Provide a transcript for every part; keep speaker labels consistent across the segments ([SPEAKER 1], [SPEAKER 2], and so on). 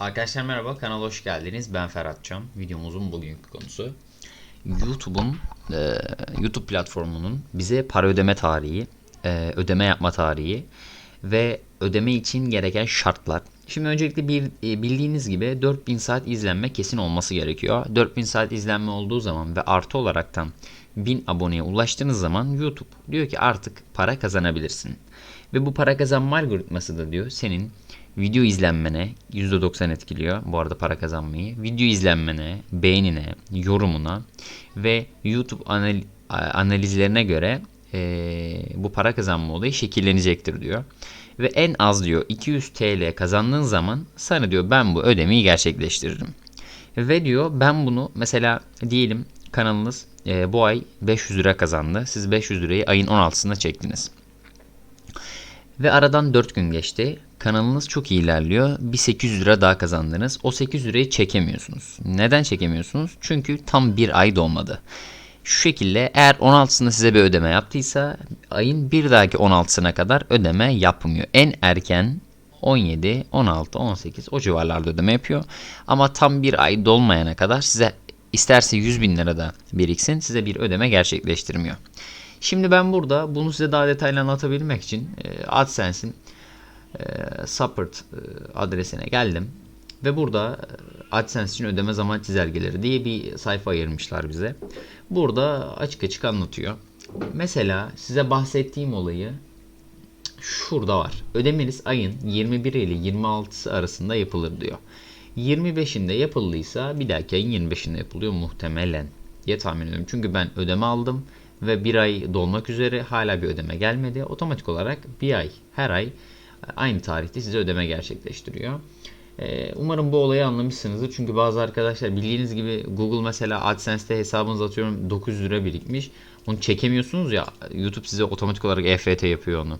[SPEAKER 1] Arkadaşlar merhaba, kanala hoş geldiniz. Ben Ferhat Can. Videomuzun bugünkü konusu YouTube'un e, YouTube platformunun bize para ödeme tarihi, e, ödeme yapma tarihi ve ödeme için gereken şartlar. Şimdi öncelikle bir, e, bildiğiniz gibi 4000 saat izlenme kesin olması gerekiyor. 4000 saat izlenme olduğu zaman ve artı olaraktan 1000 aboneye ulaştığınız zaman YouTube diyor ki artık para kazanabilirsin. Ve bu para kazanma algoritması da diyor senin video izlenmene %90 etkiliyor. Bu arada para kazanmayı. Video izlenmene, beğenine, yorumuna ve YouTube anal- analizlerine göre eee, bu para kazanma olayı şekillenecektir diyor. Ve en az diyor 200 TL kazandığın zaman sana diyor ben bu ödemeyi gerçekleştiririm. Ve diyor ben bunu mesela diyelim kanalınız eee, bu ay 500 lira kazandı. Siz 500 lirayı ayın 16'sında çektiniz. Ve aradan 4 gün geçti. Kanalınız çok iyi ilerliyor. Bir 800 lira daha kazandınız. O 800 lirayı çekemiyorsunuz. Neden çekemiyorsunuz? Çünkü tam bir ay dolmadı. Şu şekilde eğer 16'sında size bir ödeme yaptıysa ayın bir dahaki 16'sına kadar ödeme yapmıyor. En erken 17, 16, 18 o civarlarda ödeme yapıyor. Ama tam bir ay dolmayana kadar size isterse 100 bin lira da biriksin size bir ödeme gerçekleştirmiyor. Şimdi ben burada bunu size daha detaylı anlatabilmek için e, AdSense'in e, support e, adresine geldim. Ve burada AdSense için ödeme zaman çizelgeleri diye bir sayfa ayırmışlar bize. Burada açık açık anlatıyor. Mesela size bahsettiğim olayı şurada var. Ödemeniz ayın 21 ile 26'sı arasında yapılır diyor. 25'inde yapıldıysa bir dahaki ayın 25'inde yapılıyor muhtemelen diye tahmin ediyorum. Çünkü ben ödeme aldım ve bir ay dolmak üzere hala bir ödeme gelmedi. Otomatik olarak bir ay her ay aynı tarihte size ödeme gerçekleştiriyor. Ee, Umarım bu olayı anlamışsınızdır. Çünkü bazı arkadaşlar bildiğiniz gibi Google mesela AdSense'te hesabınız atıyorum 900 lira birikmiş. Onu çekemiyorsunuz ya YouTube size otomatik olarak EFT yapıyor onu.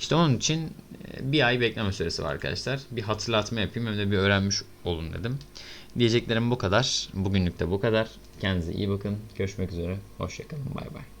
[SPEAKER 1] İşte onun için e, bir ay bekleme süresi var arkadaşlar. Bir hatırlatma yapayım hem de bir öğrenmiş olun dedim. Diyeceklerim bu kadar. Bugünlük de bu kadar. Kendinize iyi bakın. Görüşmek üzere. Hoşçakalın. Bay bay.